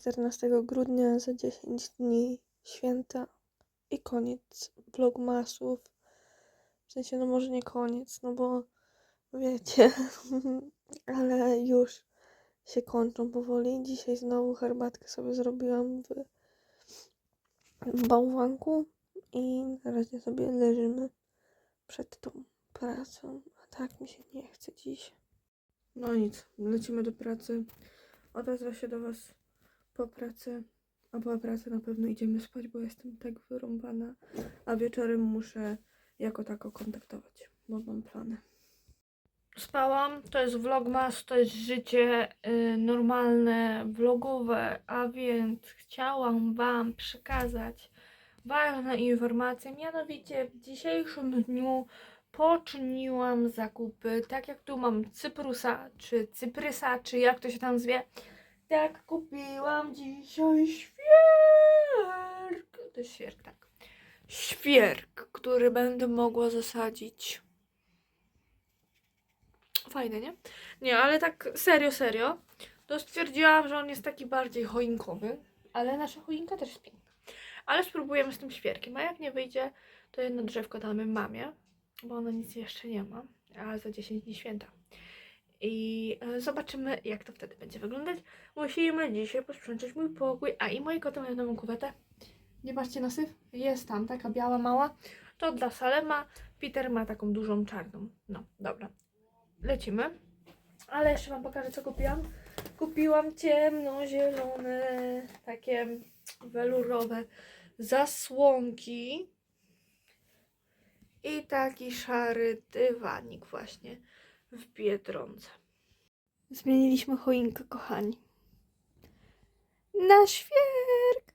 14 grudnia, za 10 dni święta i koniec vlogmasów. W sensie, no może nie koniec, no bo wiecie, ale już się kończą powoli. Dzisiaj znowu herbatkę sobie zrobiłam w, w bałwanku i na razie sobie leżymy przed tą pracą. A tak mi się nie chce dziś. No nic, lecimy do pracy. Odezwę się do Was po pracy. A po pracy na pewno idziemy spać, bo jestem tak wyrąbana. A wieczorem muszę jako tako kontaktować, bo mam plany. Spałam, to jest vlogmas, to jest życie y, normalne, vlogowe, a więc chciałam Wam przekazać ważne informacje, mianowicie w dzisiejszym dniu poczyniłam zakupy, tak jak tu mam Cyprusa, czy Cyprysa, czy jak to się tam zwie, tak kupiłam dzisiaj świerk, to jest świerk, tak, świerk, który będę mogła zasadzić Fajny, nie? Nie, ale tak serio, serio, to stwierdziłam, że on jest taki bardziej choinkowy, ale nasza choinka też jest piękna. Ale spróbujemy z tym świerkiem, a jak nie wyjdzie, to jedno drzewko damy mamie, bo ona nic jeszcze nie ma, a za 10 dni święta. I e, zobaczymy, jak to wtedy będzie wyglądać. Musimy dzisiaj posprzątać mój pokój, a i moi koty mają nową kuwetę. Nie patrzcie na syf, jest tam, taka biała, mała. To dla Salema, Peter ma taką dużą, czarną. No, dobra lecimy. Ale jeszcze Wam pokażę, co kupiłam. Kupiłam ciemnozielone, takie welurowe zasłonki i taki szary dywanik właśnie w Biedronce. Zmieniliśmy choinkę, kochani. Na świerk!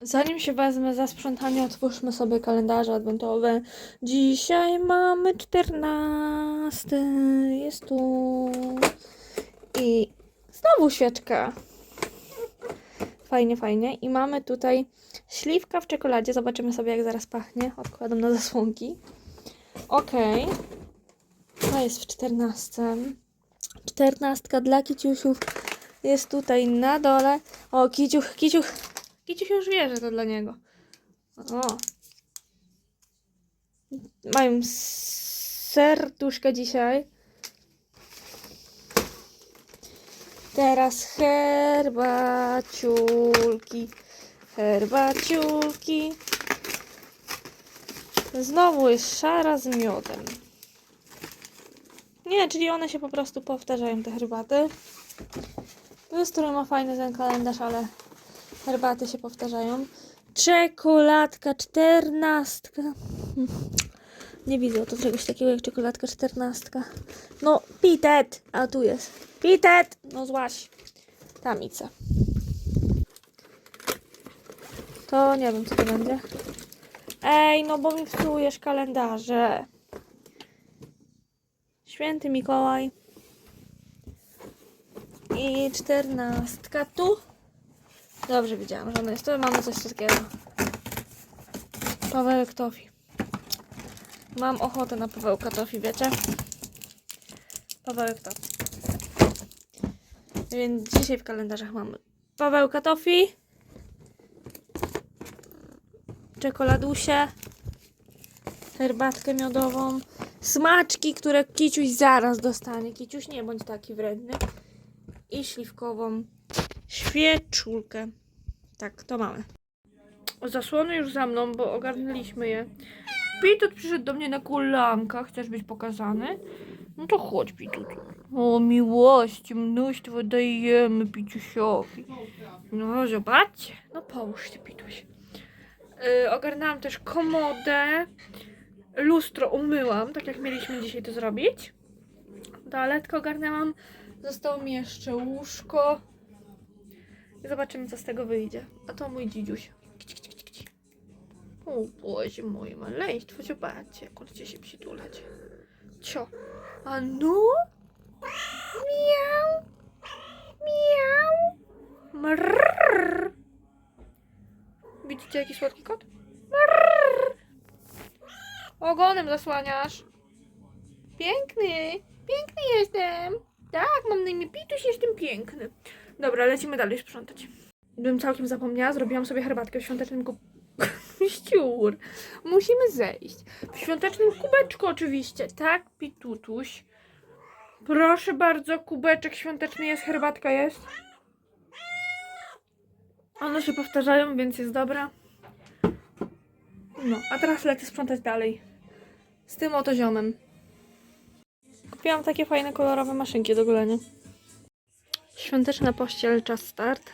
Zanim się wezmę za sprzątanie, otwórzmy sobie kalendarze adwentowe. Dzisiaj mamy 14. Jest tu. I znowu świeczka. Fajnie, fajnie. I mamy tutaj śliwka w czekoladzie. Zobaczymy sobie, jak zaraz pachnie. Odkładam na zasłonki. Ok. To jest w 14. 14 dla kiciusiów jest tutaj na dole. O, kiciuch, kiciuch. Kiciuch już wie, że to dla niego. O. Mają serduszka dzisiaj. Teraz herbaciulki. Herbaciulki. Znowu jest szara z miodem. Nie, czyli one się po prostu powtarzają, te herbaty. Wystrój ma fajny ten kalendarz, ale herbaty się powtarzają. Czekoladka czternastka. Nie widzę tu czegoś takiego jak czekoladka czternastka. No, pitet! A tu jest. Pitet! No złaś. Tamica. To nie wiem, co to będzie. Ej, no bo mi psujesz kalendarze. Święty Mikołaj. I czternastka tu. Dobrze widziałam, że ona jest. To mamy coś takiego. Pawełek Tofi. Mam ochotę na Pawełka Tofi, wiecie? Pawełek Tofi. Więc dzisiaj w kalendarzach mamy Pawełka Tofi. Czekoladusie. Herbatkę miodową. Smaczki, które Kiciuś zaraz dostanie. Kiciuś, nie bądź taki wredny. I śliwkową świeczulkę. Tak, to mamy. Zasłony już za mną, bo ogarnęliśmy je. Pitut przyszedł do mnie na kolankach. Chcesz być pokazany? No to chodź, Pitut. O, miłości, mnóstwo dajemy Pitusiowi. No, zobaczcie. No, połóż się, Pituś. Yy, ogarnęłam też komodę. Lustro umyłam, tak jak mieliśmy dzisiaj to zrobić. Toaletkę ogarnęłam. Zostało mi jeszcze łóżko. I zobaczymy, co z tego wyjdzie. A to mój dzidziuś. O Boże, moje maleństwo, zobaczcie, jak on się przytulać. Cio. A no? Miau. Miau. Mrrr. Widzicie, jaki słodki kot? Ogonem zasłaniasz. Piękny. Piękny jestem. Tak, mam na imię Pituś, jestem piękny. Dobra, lecimy dalej sprzątać. bym całkiem zapomniała, zrobiłam sobie herbatkę w świątecznym kup... Ściur. Musimy zejść. W świątecznym kubeczku oczywiście, tak, Pitutuś? Proszę bardzo, kubeczek świąteczny jest, herbatka jest. One się powtarzają, więc jest dobra. No, a teraz lecę sprzątać dalej. Z tym oto ziomem. Kupiłam takie fajne, kolorowe maszynki do golenia. Świąteczna pościel, czas start.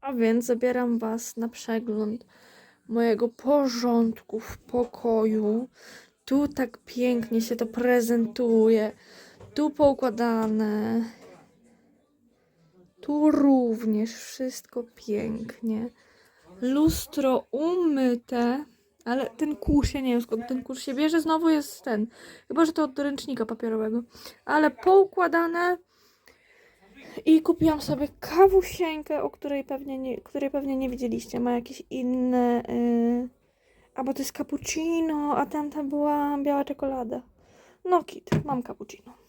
A więc zabieram Was na przegląd mojego porządku w pokoju. Tu tak pięknie się to prezentuje. Tu poukładane. Tu również wszystko pięknie. Lustro umyte. Ale ten kurz, ja nie wiem skąd ten kurz się bierze, znowu jest ten. Chyba, że to od ręcznika papierowego. Ale poukładane. I kupiłam sobie kawusieńkę, o której pewnie nie, której pewnie nie widzieliście. Ma jakieś inne. Yy... A bo to jest cappuccino, a tamta była biała czekolada. No kit, mam cappuccino.